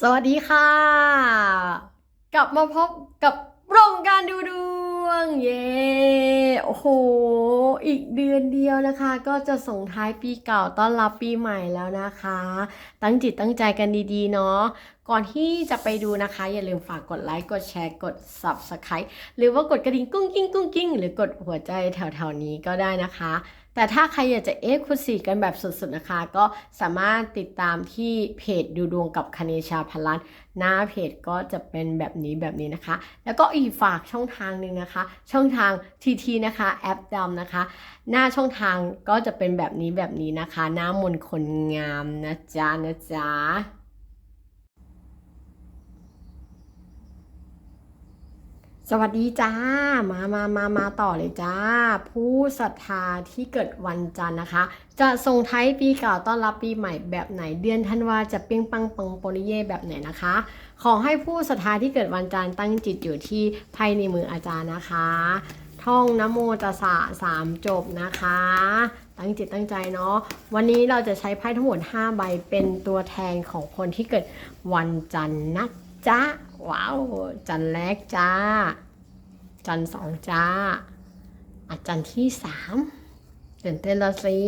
สวัสดีค่ะ กลับมาพบกับโรงการดูดวง เย้โอ้โห อีกเดือนเดียวนะคะ ก็จะส่งท้ายปีเก่าต้อนรับปีใหม่แล้วนะคะ ตั้งจิตตั้งใจกันดีๆ เนาะก่อนที่จะไปดูนะคะ อย่าลืมฝากกดไลค์กดแชร์กด Subscribe หรือว่ากดกระดิ่งกุ้งกิ้งกุ้งกิ้งหรือกดหัวใจแถวๆนี้ก็ได้นะคะ แต่ถ้าใครอยากจะเอ็กซ์คลูซีฟกันแบบสุดๆนะคะ ก็สามารถติดตามที่เพจดูดวงกับคเนชาพันลันหน้าเพจก็จะเป็นแบบนี้แบบนี้นะคะ แล้วก็อีกฝากช่องทางหนึ่งนะคะ ช่องทาง TT นะคะแอปดำนะคะ หน้าช่องทางก็จะเป็นแบบนี้แบบนี้นะคะ หน้ามนคนงามนะจ๊ะนะจ๊ะ สวัสดีจ้า มามามามาต่อเลยจ้า ผู้ศรัทธาที่เกิดวันจันทร์นะคะ จะส่งท้ายปีเก่าต้อนรับปีใหม่แบบไหนเดือนธันวาจะเปี้ยงปังปังโปริเย่แบบไหนนะคะ ขอให้ผู้ศรัทธาที่เกิดวันจันทร์ตั้งจิตอยู่ที่ไพ่ในมืออาจารย์นะคะ ท่องนะโมตัสสะสามจบนะคะ ตั้งจิตตั้งใจเนาะ วันนี้เราจะใช้ไพ่ทั้งหมด 5 ใบเป็นตัวแทนของคนที่เกิดวันจันทร์นะจ๊ะ ว้าว จันทร์แรกจ้า จันทร์สองจ้า อาจันทร์ที่สามตื่นเต้นและสิ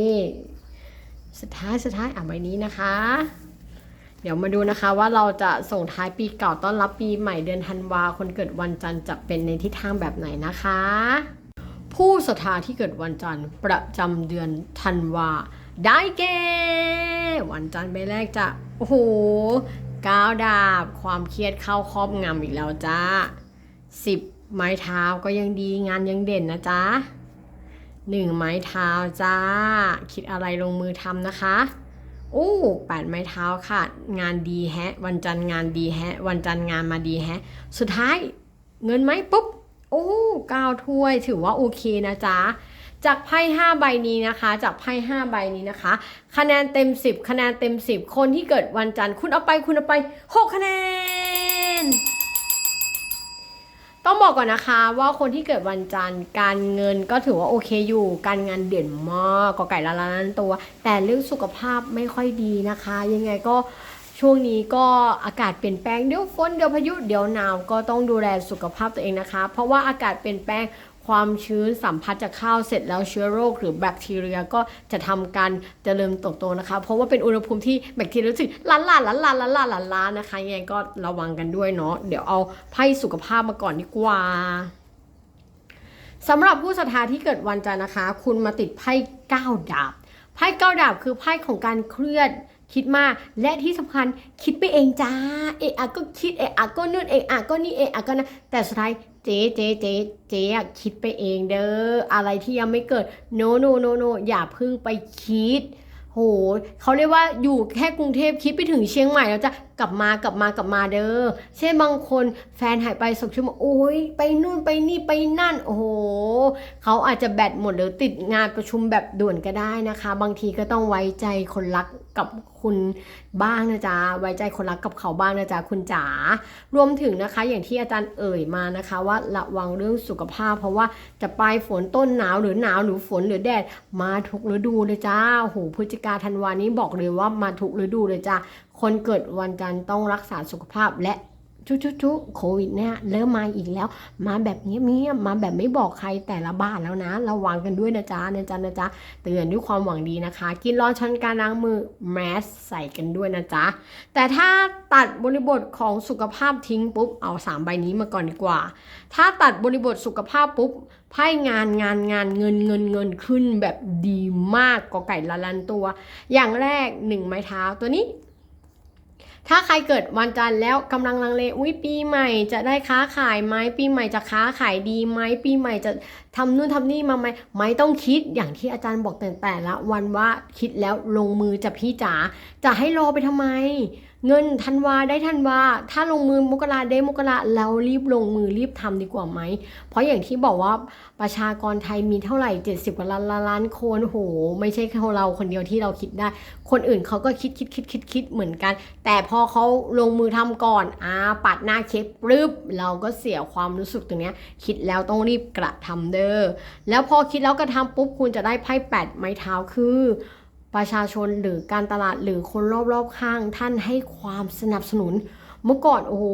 สุดท้ายสุดท้ายอะใบนี้นะคะ เดี๋ยวมาดูนะคะว่าเราจะส่งท้ายปีเก่าต้อนรับปีใหม่เดือนธันวาคนเกิดวันจันทร์จะเป็นในทิศทางแบบไหนนะคะ ผู้ศรัทธาที่เกิดวันจันทร์ประจำเดือนธันวาได้แก่วันจันทร์ใบแรกจะโอ้โหก้าวดาบความเครียดเข้าครอบงำอีกแล้วจ้าสิบ ไม้เท้าก็ยังดีงานยังเด่นนะจ๊ะหนึ่งไม้เท้าจ้า คิดอะไรลงมือทำนะคะโอ้แปดไม้เท้าค่ะ งานดีแฮะ วันจันทร์งานดีแฮะ วันจันทร์งานมาดีแฮะ สุดท้ายเงินไหมปุ๊บ โอ้เก้าถ้วยถือว่าโอเคนะจ๊ะจากไพ่5ใบนี้นะคะ จากไพ่5ใบนี้นะคะ คะแนนเต็ม 10 คะแนนเต็ม 10 คนที่เกิดวันจันทร์คุณเอาไปคุณเอาไป 6 คะแนน ต้องบอกก่อนนะคะว่าคนที่เกิดวันจันทร์การเงินก็ถือว่าโอเคอยู่ การงานเด่นมากก็ไก่ละล้านตัว แต่เรื่องสุขภาพไม่ค่อยดีนะคะ ยังไงก็ช่วงนี้ก็อากาศเปลี่ยนแปลงเดี๋ยวฝนเดี๋ยวพายุเดี๋ยวหนาวก็ต้องดูแลสุขภาพตัวเองนะคะ เพราะว่าอากาศเปลี่ยนแปลง ความชื้นสัมผัสจากข้าวเสร็จแล้วเชื้อโรคหรือแบคทีเรียก็จะทำการเจริญเติบโตนะคะ เพราะว่าเป็นอุณหภูมิที่แบคทีเรียรู้สึกล้านล้านล้านล้านล้านล้านล้านล้านนะคะยังไงก็ระวังกันด้วยเนาะเดี๋ยวเอาไพ่สุขภาพมาก่อนดีกว่าสำหรับผู้ศรัทธาที่เกิดวันจันทร์นะคะ คุณมาติดไพ่เก้าดาบไพ่เก้าดาบคือไพ่ของการเครียดคิดมากและที่สำคัญคิดไปเองจ้าเอะอะก็คิดเอะอะก็นู่นเอะอะก็นี่เอะอะก็นะแต่สุดท้าย เจ๊เจ๊เจ๊เจ๊อะคิดไปเองเด้ออะไรที่ยังไม่เกิด โนโนโนโนอย่าเพึ่งไปคิด โหเขาเรียกว่าอยู่แค่กรุงเทพคิดไปถึงเชียงใหม่แล้วจะ กลับมากลับมากลับมาเด้อเช่นบางคนแฟนหายไปสองชั่วโมงโอ้ยไปนู่นไปนี่ไปนั่นโอ้โหเขาอาจจะแบตหมดหรือติดงานประชุมแบบด่วนก็ได้นะคะ บางทีก็ต้องไว้ใจคนรักกับคุณบ้างนะจ๊ะไว้ใจคนรักกับเขาบ้างนะจ๊ะคุณจ๋ารวมถึงนะคะ อย่างที่อาจารย์เอ่ยมานะคะ ว่าระวังเรื่องสุขภาพ เพราะว่าจะปลายฝนต้นหนาวหรือหนาวหรือฝนหรือแดดมาทุกฤดูเลยจ้าโอ้โหพฤศจิกาธันวานี้บอกเลยว่ามาทุกฤดูเลยจ้า คนเกิดวันจันทร์ต้องรักษาสุขภาพและชุชุชุโควิดเนี่ยเริ่มมาอีกแล้ว มาแบบเงียบๆมาแบบไม่บอกใครแต่ละบ้านแล้วนะ ระวังกันด้วยนะจ๊ะนะจ๊ะนะจ๊ะเตือนด้วยความหวังดีนะคะ กินร้อนช้อนการล้างมือแมสใส่กันด้วยนะจ๊ะ แต่ถ้าตัดบริบทของสุขภาพทิ้งปุ๊บ เอาสามใบนี้มาก่อนดีกว่า ถ้าตัดบริบทสุขภาพปุ๊บไพ่งานงานงานเงินเงินเงินขึ้นแบบดีมากกอไก่ละลันตัว อย่างแรกหนึ่งไม้เท้าตัวนี้ ถ้าใครเกิดวันจันทร์แล้วกำลังลังเลอุ้ยปีใหม่จะได้ค้าขายไหมปีใหม่จะค้าขายดีไหมปีใหม่จะทำนู่นทำนี่มาไหมไม่ต้องคิดอย่างที่อาจารย์บอกแต่แต่ละวันว่าคิดแล้วลงมือจะพี่จ๋าจะให้รอไปทำไม เงินธันวาได้ธันวาถ้าลงมือมกราได้มกราเรารีบลงมือรีบทำดีกว่าไหม เพราะอย่างที่บอกว่าประชากรไทยมีเท่าไหร่ 70กว่าล้านล้านล้านคนโห ไม่ใช่แค่เราคนเดียวที่เราคิดได้ คนอื่นเขาก็คิดคิดคิดคิดคิดเหมือนกัน แต่พอเขาลงมือทำก่อนอ่าปัดหน้าเช็ดปรึบเราก็เสียความรู้สึกตรงนี้คิดแล้วต้องรีบกระทำเด้อแล้วพอคิดแล้วกระทำปุ๊บคุณจะได้ไพ่แปดไม้เท้าคือ ประชาชนหรือการตลาดหรือคนรอบๆข้างท่านให้ความสนับสนุน เมื่อก่อนโอ้โห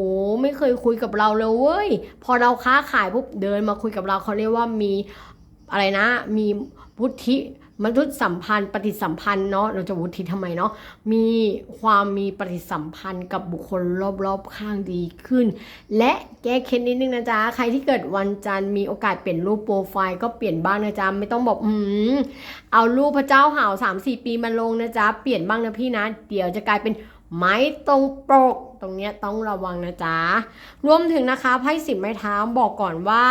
ไม่เคยคุยกับเราเลยเว้ยพอเราค้าขายปุ๊บเดินมาคุยกับเราเขาเรียกว่ามีอะไรนะมีวุฒิ มนุษย์สัมพันธ์ปฏิสัมพันธ์เนาะเราจะวุฒิทำไมเนาะมีความมีปฏิสัมพันธ์กับบุคคลรอบๆข้างดีขึ้น และแก้เคล็ดนิดนึงนะจ๊ะใครที่เกิดวันจันทร์มีโอกาสเปลี่ยนรูปโปรไฟล์ก็เปลี่ยนบ้างนะจ๊ะไม่ต้องบอกอืมเอารูปพระเจ้าห่าว3 4ปีมาลงนะจ๊ะเปลี่ยนบ้างนะพี่นะ เดี๋ยวจะกลายเป็นไม้ตรงปกตรงเนี้ยต้องระวังนะจ๊ะรวมถึงนะคะไพ่สิบไม้เท้าบอกก่อนว่า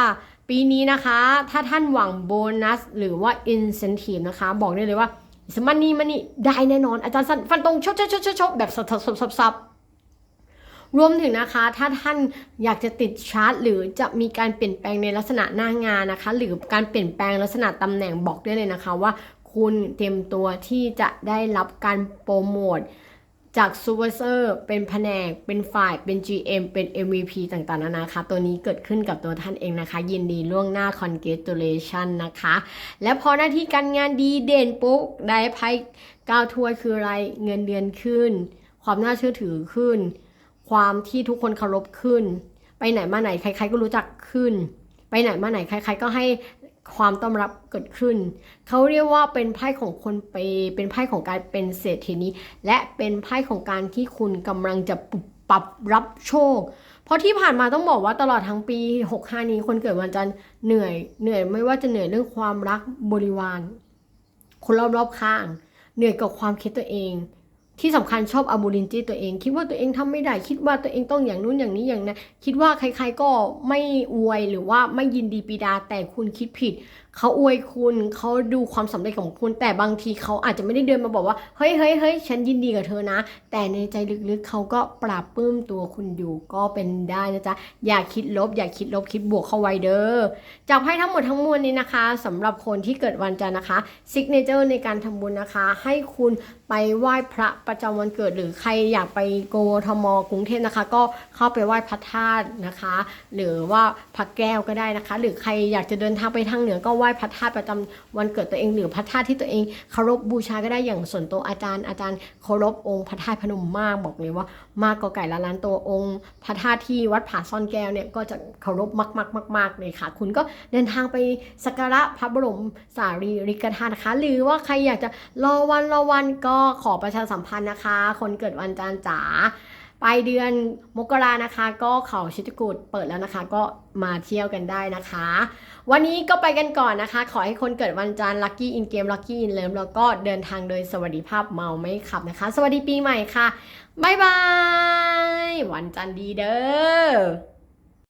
ปีนี้นะคะ ถ้าท่านหวังโบนัส หรือว่า incentive นะคะ บอกได้เลยว่าสมันนี่มันนี่ได้แน่นอน อาจารย์ฟันตรงชดชดชดชดชดแบบสับสับสับสับสับรวมถึงนะคะ ถ้าท่านอยากจะติดชาร์ตหรือจะมีการเปลี่ยนแปลงในลักษณะหน้างานนะคะ หรือการเปลี่ยนแปลงลักษณะตำแหน่งบอกได้เลยนะคะว่า คุณเตรียมตัวที่จะได้รับการโปรโมท จากซูเปอร์เซอร์เป็นแผนก เป็นฝ่าย เป็น GM เป็น MVP ต่างๆนานาคะตัวนี้เกิดขึ้นกับตัวท่านเองนะคะ ยินดีล่วงหน้า congratulation นะคะ และพอหน้าที่การงานดีเด่นปุ๊บได้ไพ่ก้าวถ้วยคืออะไร เงินเดือนขึ้น ความน่าเชื่อถือขึ้น ความที่ทุกคนเคารพขึ้น ไปไหนมาไหนใคร ๆก็รู้จักขึ้น ไปไหนมาไหนใคร ๆ ก็ให้ ความต้อนรับเกิดขึ้น เขาเรียกว่าเป็นไพ่ของคนเป เป็นไพ่ของการเป็นเศรษฐีนี้ และเป็นไพ่ของการที่คุณกำลังจะปรับปรับรับโชค เพราะที่ผ่านมาต้องบอกว่าตลอดทั้งปี 65 นี้คนเกิดวันจันทร์เหนื่อย เหนื่อยไม่ว่าจะเหนื่อยเรื่องความรักบริวาร คนรอบๆข้าง เหนื่อยกับความคิดตัวเอง ที่สำคัญชอบอบูลินจีตัวเอง คิดว่าตัวเองทำไม่ได้ คิดว่าตัวเองต้องอย่างนู้นอย่างนี้อย่างนั้นคิดว่าใครๆก็ไม่อวยหรือว่าไม่ยินดีปีดาแต่คุณคิดผิดเขาอวยคุณเขาดูความสำเร็จของคุณ แต่บางทีเขาอาจจะไม่ได้เดินมาบอกว่าเฮ้ยเฮ้ยเฮ้ยฉันยินดีกับเธอนะ แต่ในใจลึกๆเขาก็ปราบปลื้มตัวคุณอยู่ก็เป็นได้นะจ๊ะอย่าคิดลบ อย่าคิดลบคิดบวกเข้าไว้เด้อจากไพ่ทั้งหมดทั้งมวลนี้นะคะสำหรับคนที่เกิดวันจันทร์นะคะซิกเนเจอร์ในการทำบุญนะคะ ให้คุณไปไหว้พระประจำวันเกิด หรือใครอยากไปโกทมกรุงเทพนะคะ ก็เข้าไปไหว้พระธาตุนะคะ หรือว่าพระแก้วก็ได้นะคะ หรือใครอยากจะเดินทางไปทางเหนือก็ไหว้พระธาตุประจำวันเกิดตัวเองหรือพระธาตุที่ตัวเองเคารพบูชาก็ได้อย่างส่วนตัวอาจารย์อาจารย์เคารพองค์พระธาตุพนมมากบอกเลยว่ามากกว่าไก่ละล้านตัวองค์พระธาตุที่วัดผาซ่อนแก้วเนี่ยก็จะเคารพมากๆมากๆเลยค่ะ คุณก็เดินทางไปสักการะพระบรมสารีริกธาตุนะคะ หรือว่าใครอยากจะรอวันรอวันก็ขอประชาสัมพันธ์นะคะ คนเกิดวันจันทร์จ๋า ปลายเดือนมกรานะคะ ก็เขาชิตกุดเปิดแล้วนะคะ ก็มาเที่ยวกันได้นะคะ วันนี้ก็ไปกันก่อนนะคะ ขอให้คนเกิดวันจันทร์ลัคกี้อินเกมลัคกี้อินเลิฟแล้วก็เดินทางโดยสวัสดิภาพเมาไม่ขับนะคะ สวัสดีปีใหม่ค่ะบ๊ายบาย วันจันทร์ดีเด้อ